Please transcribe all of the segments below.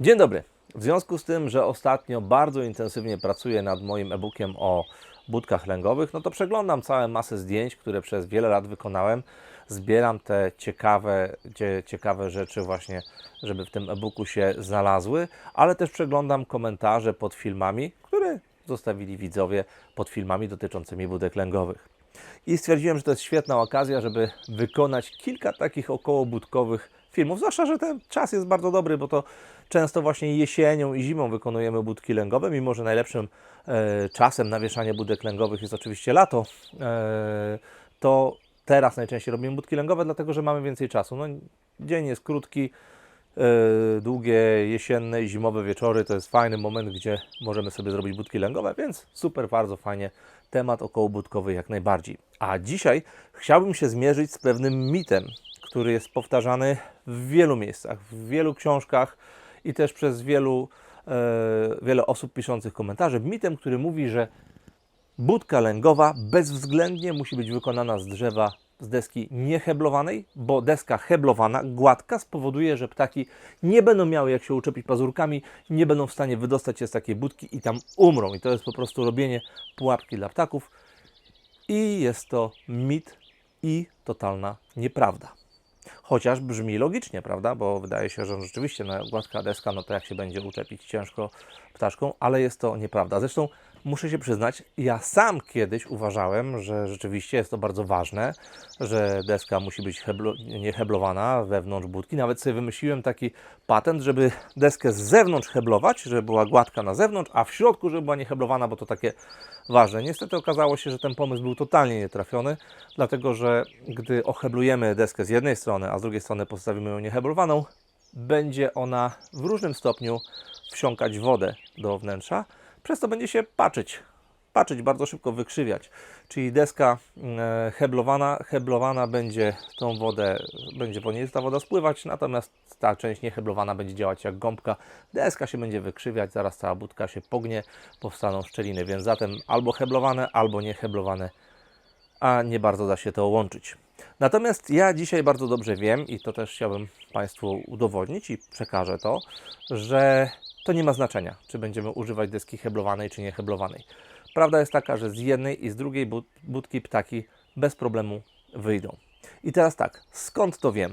Dzień dobry. W związku z tym, że ostatnio bardzo intensywnie pracuję nad moim e-bookiem o budkach lęgowych, no to przeglądam całą masę zdjęć, które przez wiele lat wykonałem. Zbieram te ciekawe, cie, ciekawe rzeczy właśnie, żeby w tym e-booku się znalazły, ale też przeglądam komentarze pod filmami, które zostawili widzowie pod filmami dotyczącymi budek lęgowych. I stwierdziłem, że to jest świetna okazja, żeby wykonać kilka takich okołobudkowych filmów. Zwłaszcza, że ten czas jest bardzo dobry, bo to często właśnie jesienią i zimą wykonujemy budki lęgowe, mimo że najlepszym e, czasem na wieszanie budek lęgowych jest oczywiście lato, e, to teraz najczęściej robimy budki lęgowe, dlatego że mamy więcej czasu. No, dzień jest krótki, e, długie jesienne i zimowe wieczory to jest fajny moment, gdzie możemy sobie zrobić budki lęgowe, więc super, bardzo fajnie. Temat okołobudkowy jak najbardziej. A dzisiaj chciałbym się zmierzyć z pewnym mitem, który jest powtarzany w wielu miejscach, w wielu książkach i też przez wielu, e, wiele osób piszących komentarze. Mitem, który mówi, że budka lęgowa bezwzględnie musi być wykonana z drzewa, z deski nieheblowanej, bo deska heblowana, gładka, spowoduje, że ptaki nie będą miały jak się uczepić pazurkami, nie będą w stanie wydostać się z takiej budki i tam umrą. I to jest po prostu robienie pułapki dla ptaków. I jest to mit i totalna nieprawda. Chociaż brzmi logicznie, prawda? Bo wydaje się, że rzeczywiście no, gładka deska, no to jak się będzie uczepić ciężko ptaszką, ale jest to nieprawda. Zresztą muszę się przyznać, ja sam kiedyś uważałem, że rzeczywiście jest to bardzo ważne, że deska musi być heblo, nieheblowana wewnątrz budki. Nawet sobie wymyśliłem taki patent, żeby deskę z zewnątrz heblować, żeby była gładka na zewnątrz, a w środku, żeby była nieheblowana, bo to takie ważne. Niestety okazało się, że ten pomysł był totalnie nietrafiony, dlatego że gdy oheblujemy deskę z jednej strony, a z drugiej strony postawimy ją nieheblowaną, będzie ona w różnym stopniu wsiąkać wodę do wnętrza, przez to będzie się paczyć, paczyć, bardzo szybko wykrzywiać. Czyli deska e, heblowana, heblowana będzie tą wodę, będzie po niej ta woda spływać, natomiast ta część nieheblowana będzie działać jak gąbka. Deska się będzie wykrzywiać, zaraz cała budka się pognie, powstaną szczeliny, więc zatem albo heblowane, albo nieheblowane, a nie bardzo da się to łączyć. Natomiast ja dzisiaj bardzo dobrze wiem i to też chciałbym Państwu udowodnić i przekażę to, że to nie ma znaczenia, czy będziemy używać deski heblowanej, czy nieheblowanej. Prawda jest taka, że z jednej i z drugiej bud budki ptaki bez problemu wyjdą. I teraz tak, skąd to wiem?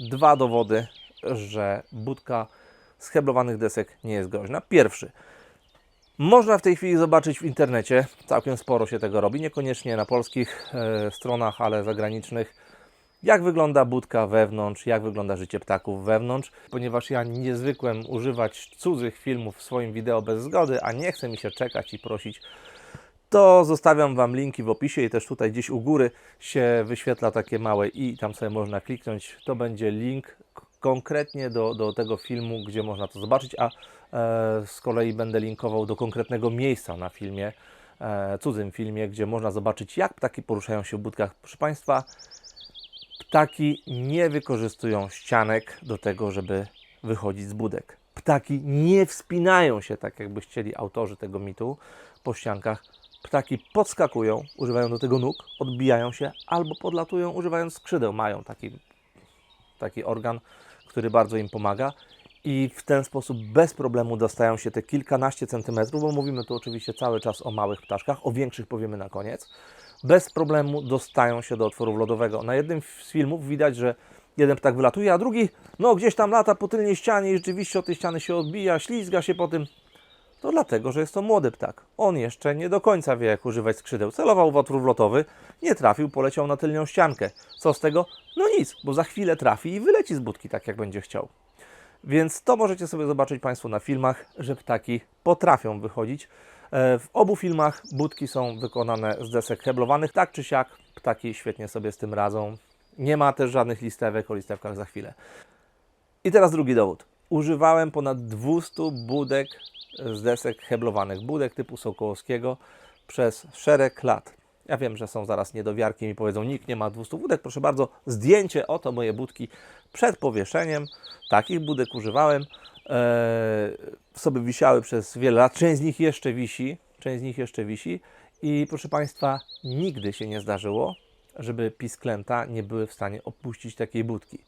Dwa dowody, że budka z heblowanych desek nie jest groźna. Pierwszy. Można w tej chwili zobaczyć w internecie, całkiem sporo się tego robi, niekoniecznie na polskich e, stronach, ale zagranicznych, jak wygląda budka wewnątrz, jak wygląda życie ptaków wewnątrz. Ponieważ ja nie zwykłem używać cudzych filmów w swoim wideo bez zgody, a nie chce mi się czekać i prosić, to zostawiam Wam linki w opisie i też tutaj gdzieś u góry się wyświetla takie małe i tam sobie można kliknąć. To będzie link konkretnie do, do tego filmu, gdzie można to zobaczyć, a e, z kolei będę linkował do konkretnego miejsca na filmie, e, cudzym filmie, gdzie można zobaczyć, jak ptaki poruszają się w budkach. Proszę Państwa, ptaki nie wykorzystują ścianek do tego, żeby wychodzić z budek. Ptaki nie wspinają się, tak jakby chcieli autorzy tego mitu, po ściankach. Ptaki podskakują, używają do tego nóg, odbijają się albo podlatują, używając skrzydeł. Mają taki, taki organ, który bardzo im pomaga i w ten sposób bez problemu dostają się te kilkanaście centymetrów, bo mówimy tu oczywiście cały czas o małych ptaszkach, o większych powiemy na koniec. Bez problemu dostają się do otworu lodowego. Na jednym z filmów widać, że jeden ptak wylatuje, a drugi no gdzieś tam lata po tylnej ścianie i rzeczywiście od tej ściany się odbija, ślizga się po tym. To dlatego, że jest to młody ptak. On jeszcze nie do końca wie, jak używać skrzydeł. Celował w otwór wlotowy, nie trafił, poleciał na tylną ściankę. Co z tego? No nic, bo za chwilę trafi i wyleci z budki tak, jak będzie chciał. Więc to możecie sobie zobaczyć Państwo na filmach, że ptaki potrafią wychodzić. E, W obu filmach budki są wykonane z desek heblowanych. Tak czy siak, ptaki świetnie sobie z tym radzą. Nie ma też żadnych listewek, o listewkach za chwilę. I teraz drugi dowód. Używałem ponad 200 budek z desek heblowanych, budek typu Sokołowskiego przez szereg lat. Ja wiem, że są zaraz niedowiarki i powiedzą, nikt nie ma 200 budek. Proszę bardzo, zdjęcie, oto moje budki przed powieszeniem. Takich budek używałem. Eee, sobie wisiały przez wiele lat. Część z nich jeszcze wisi. Część z nich jeszcze wisi. I proszę Państwa, nigdy się nie zdarzyło, żeby pisklęta nie były w stanie opuścić takiej budki.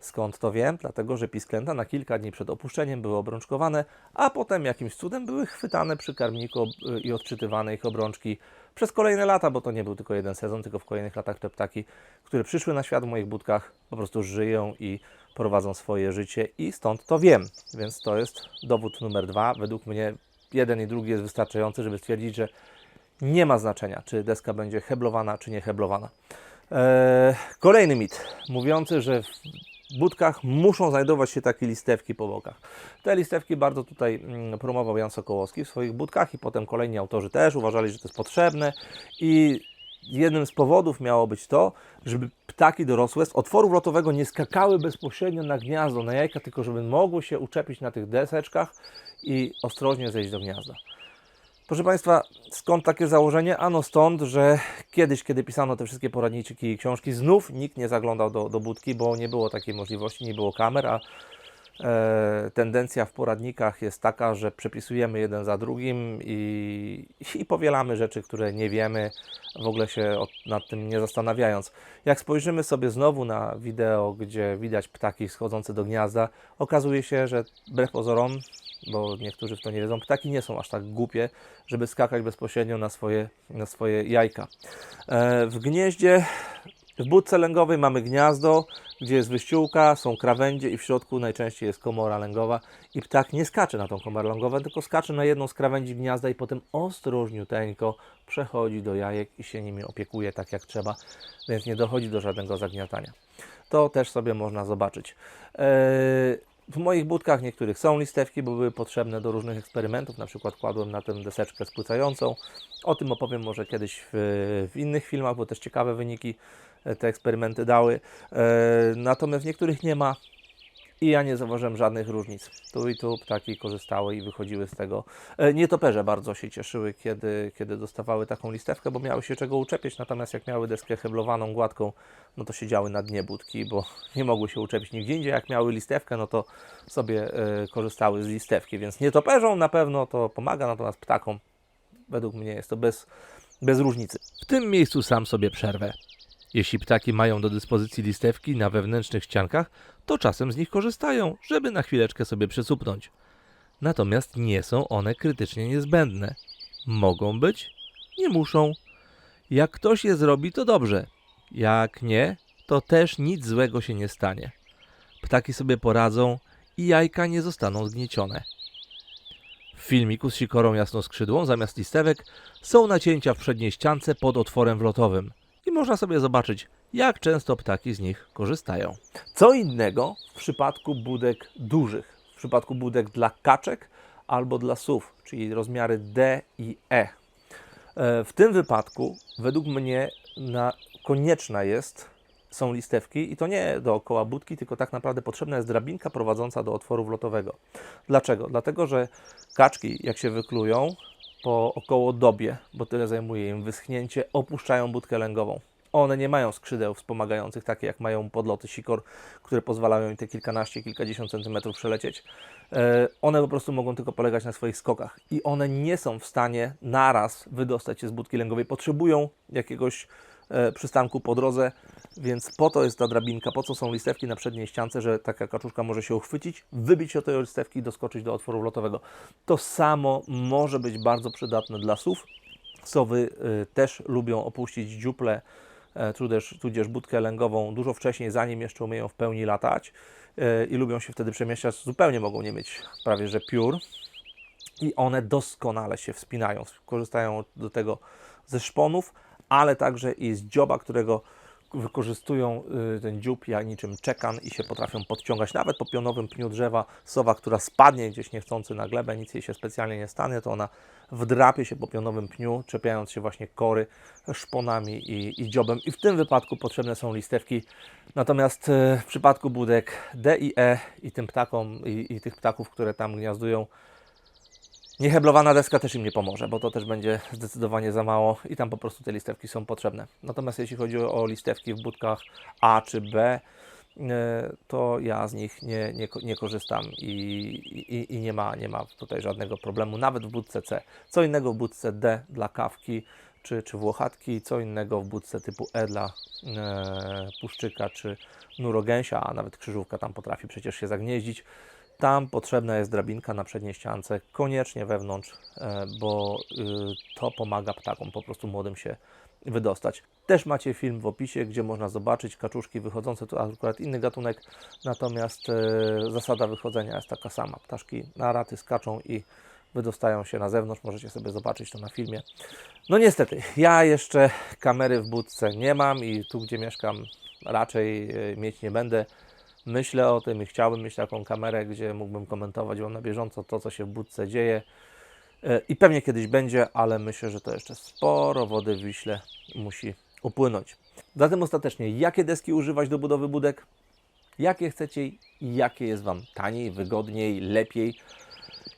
Skąd to wiem? Dlatego, że pisklęta na kilka dni przed opuszczeniem były obrączkowane, a potem jakimś cudem były chwytane przy karmniku ob- i odczytywane ich obrączki przez kolejne lata, bo to nie był tylko jeden sezon, tylko w kolejnych latach te ptaki, które przyszły na świat w moich budkach, po prostu żyją i prowadzą swoje życie i stąd to wiem. Więc to jest dowód numer dwa. Według mnie jeden i drugi jest wystarczający, żeby stwierdzić, że nie ma znaczenia, czy deska będzie heblowana, czy nie heblowana. Eee, kolejny mit, mówiący, że w budkach muszą znajdować się takie listewki po bokach. Te listewki bardzo tutaj mm, promował Jan Sokołowski w swoich budkach i potem kolejni autorzy też uważali, że to jest potrzebne i jednym z powodów miało być to, żeby ptaki dorosłe z otworu lotowego nie skakały bezpośrednio na gniazdo, na jajka, tylko żeby mogły się uczepić na tych deseczkach i ostrożnie zejść do gniazda. Proszę Państwa, skąd takie założenie? Ano stąd, że kiedyś, kiedy pisano te wszystkie poradniki i książki, znów nikt nie zaglądał do, do budki, bo nie było takiej możliwości, nie było kamer, a tendencja w poradnikach jest taka, że przepisujemy jeden za drugim i, i powielamy rzeczy, które nie wiemy, w ogóle się od, nad tym nie zastanawiając. Jak spojrzymy sobie znowu na wideo, gdzie widać ptaki schodzące do gniazda, okazuje się, że wbrew pozorom bo niektórzy w to nie wiedzą, ptaki nie są aż tak głupie, żeby skakać bezpośrednio na swoje, na swoje jajka. E, w gnieździe, w budce lęgowej mamy gniazdo, gdzie jest wyściółka, są krawędzie i w środku najczęściej jest komora lęgowa i ptak nie skacze na tą komorę lęgową, tylko skacze na jedną z krawędzi gniazda i potem ostrożniuteńko przechodzi do jajek i się nimi opiekuje tak jak trzeba, więc nie dochodzi do żadnego zagniatania. To też sobie można zobaczyć. Eee, w moich budkach niektórych są listewki, bo były potrzebne do różnych eksperymentów. Na przykład kładłem na tę deseczkę spłycającą. O tym opowiem może kiedyś w, w innych filmach, bo też ciekawe wyniki e, te eksperymenty dały. E, natomiast w niektórych nie ma i ja nie zauważyłem żadnych różnic. Tu i tu ptaki korzystały i wychodziły z tego. E, Nietoperze bardzo się cieszyły, kiedy, kiedy dostawały taką listewkę, bo miały się czego uczepić, natomiast jak miały deskę heblowaną, gładką, no to siedziały na dnie budki, bo nie mogły się uczepić nigdzie indziej. Jak miały listewkę, no to sobie e, korzystały z listewki, więc nietoperzom na pewno to pomaga, natomiast ptakom według mnie jest to bez, bez różnicy. W tym miejscu sam sobie przerwę. Jeśli ptaki mają do dyspozycji listewki na wewnętrznych ściankach, to czasem z nich korzystają, żeby na chwileczkę sobie przysupnąć. Natomiast nie są one krytycznie niezbędne. Mogą być, nie muszą. Jak ktoś je zrobi, to dobrze. Jak nie, to też nic złego się nie stanie. Ptaki sobie poradzą i jajka nie zostaną zgniecione. W filmiku z sikorą jasnoskrzydłą zamiast listewek są nacięcia w przedniej ściance pod otworem wlotowym można sobie zobaczyć, jak często ptaki z nich korzystają. Co innego w przypadku budek dużych, w przypadku budek dla kaczek albo dla sów, czyli rozmiary D i E. E, W tym wypadku, według mnie, na, konieczna jest, są listewki i to nie dookoła budki, tylko tak naprawdę potrzebna jest drabinka prowadząca do otworu wlotowego. Dlaczego? Dlatego, że kaczki, jak się wyklują, po około dobie, bo tyle zajmuje im wyschnięcie, opuszczają budkę lęgową. One nie mają skrzydeł wspomagających, takie jak mają podloty sikor, które pozwalają im te kilkanaście, kilkadziesiąt centymetrów przelecieć. E, One po prostu mogą tylko polegać na swoich skokach i one nie są w stanie naraz wydostać się z budki lęgowej. Potrzebują jakiegoś e, przystanku po drodze, więc po to jest ta drabinka, po co są listewki na przedniej ściance, że taka kaczuszka może się uchwycić, wybić się od tej listewki i doskoczyć do otworu lotowego. To samo może być bardzo przydatne dla sów. Sowy y, też lubią opuścić dziuple, e, tudzież, tudzież budkę lęgową dużo wcześniej, zanim jeszcze umieją w pełni latać e, i lubią się wtedy przemieszczać. Zupełnie mogą nie mieć prawie że piór i one doskonale się wspinają. Korzystają do tego ze szponów, ale także i z dzioba, którego wykorzystują y, ten dziób jak niczym czekan i się potrafią podciągać nawet po pionowym pniu drzewa. Sowa, która spadnie gdzieś niechcący na glebę, nic jej się specjalnie nie stanie, to ona wdrapie się po pionowym pniu, czepiając się właśnie kory szponami i, i dziobem. I w tym wypadku potrzebne są listewki. Natomiast y, w przypadku budek D i E i tym ptakom i, i tych ptaków, które tam gniazdują, Nieheblowana deska też im nie pomoże, bo to też będzie zdecydowanie za mało i tam po prostu te listewki są potrzebne. Natomiast jeśli chodzi o listewki w budkach A czy B, e, to ja z nich nie, nie, nie korzystam i, i, i nie, ma, nie ma tutaj żadnego problemu, nawet w budce C. Co innego w budce D dla kawki czy, czy włochatki, co innego w budce typu Edla, e, puszczyka czy nurogęsia, a nawet krzyżówka tam potrafi przecież się zagnieździć. Tam potrzebna jest drabinka na przedniej ściance, koniecznie wewnątrz, e, bo y, to pomaga ptakom po prostu młodym się wydostać. Też macie film w opisie, gdzie można zobaczyć kaczuszki wychodzące, to akurat inny gatunek, natomiast e, zasada wychodzenia jest taka sama. Ptaszki na raty skaczą i wydostają się na zewnątrz, możecie sobie zobaczyć to na filmie. No niestety, ja jeszcze kamery w budce nie mam i tu, gdzie mieszkam, raczej e, mieć nie będę. Myślę o tym i chciałbym mieć taką kamerę, gdzie mógłbym komentować Wam na bieżąco to, co się w budce dzieje. E, I pewnie kiedyś będzie, ale myślę, że to jeszcze sporo wody w Wiśle musi upłynąć. Zatem ostatecznie, jakie deski używać do budowy budek? Jakie chcecie i jakie jest Wam taniej, wygodniej, lepiej?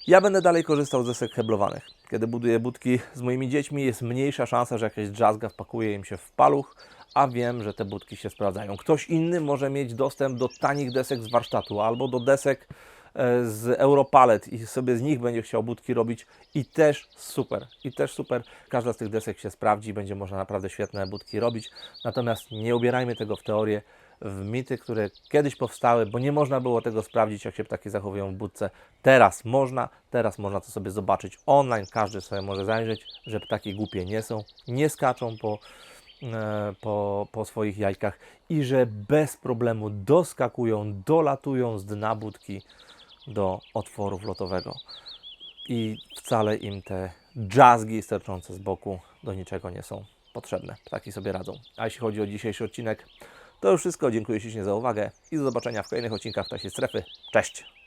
Ja będę dalej korzystał z desek heblowanych. Kiedy buduję budki z moimi dziećmi, jest mniejsza szansa, że jakaś drzazga wpakuje im się w paluch, a wiem, że te budki się sprawdzają. Ktoś inny może mieć dostęp do tanich desek z warsztatu albo do desek e, z Europalet i sobie z nich będzie chciał budki robić i też super, i też super. Każda z tych desek się sprawdzi, będzie można naprawdę świetne budki robić. Natomiast nie ubierajmy tego w teorię, w mity, które kiedyś powstały, bo nie można było tego sprawdzić, jak się ptaki zachowują w budce. Teraz można, teraz można to sobie zobaczyć online, każdy sobie może zajrzeć, że ptaki głupie nie są, nie skaczą po, po, po swoich jajkach i że bez problemu doskakują, dolatują z dna budki do otworu lotowego. I wcale im te drzazgi sterczące z boku do niczego nie są potrzebne. Ptaki sobie radzą. A jeśli chodzi o dzisiejszy odcinek, to już wszystko. Dziękuję ślicznie za uwagę i do zobaczenia w kolejnych odcinkach Ptasiej Strefy. Cześć!